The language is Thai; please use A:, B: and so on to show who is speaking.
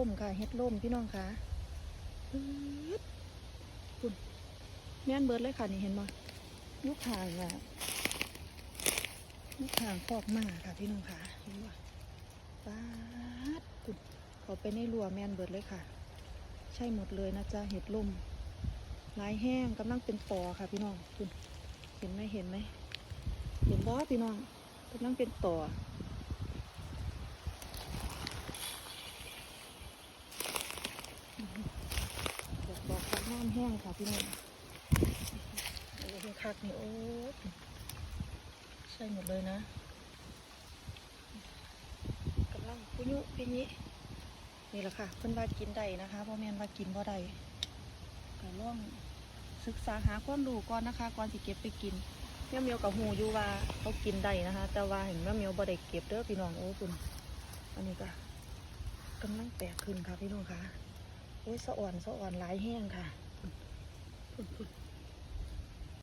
A: ล่มค่ะเฮ็ดล่มพี่น้องค่ะคุณแม่นเบิร์ดเลยค่ะนี่เห็นบ่ยุกห่างอะยุกห่างคอกหมาค่ะพี่น้องค่ะเห็นบ่ป๊าดคุณเขาไปในรัวแม่นเบิร์ดเลยค่ะ ใช่หมดเลยนะจ๊ะเห็ดล่มลายแห้งกำลังเป็นปอค่ะพี่น้องคุณเห็นไหมเห็นไหมเห็นบ่พี่น้องกำลังเป็นต่อ บอกบอกค่ะน้ำ แห้งค่ะพี่น้องโอ้คักนี่โอ้ใช่หมดเลยนะกำลังพุยุพี่นี้นี่แหละค่ะเพิ่นว่ากินได้นะคะพราะแม่ว่ากินบ่ได้ก็ล่องศึกษาหาความรู้ก่อนนะคะ ก่อนสิเก็บไปกินแม่เมียวกับหูอยู่ว่าเขากินได้นะคะ แต่ว่าเห็นแม่เมียวบ่ได้เก็บเด้อพี่น้องโอ้คุณอันนี้ก็กำลังแตกขึ้นค่ะพี่น้องค่ะโอ้ยสะอ่อนสะอ่อนหลายแห้งค่ะ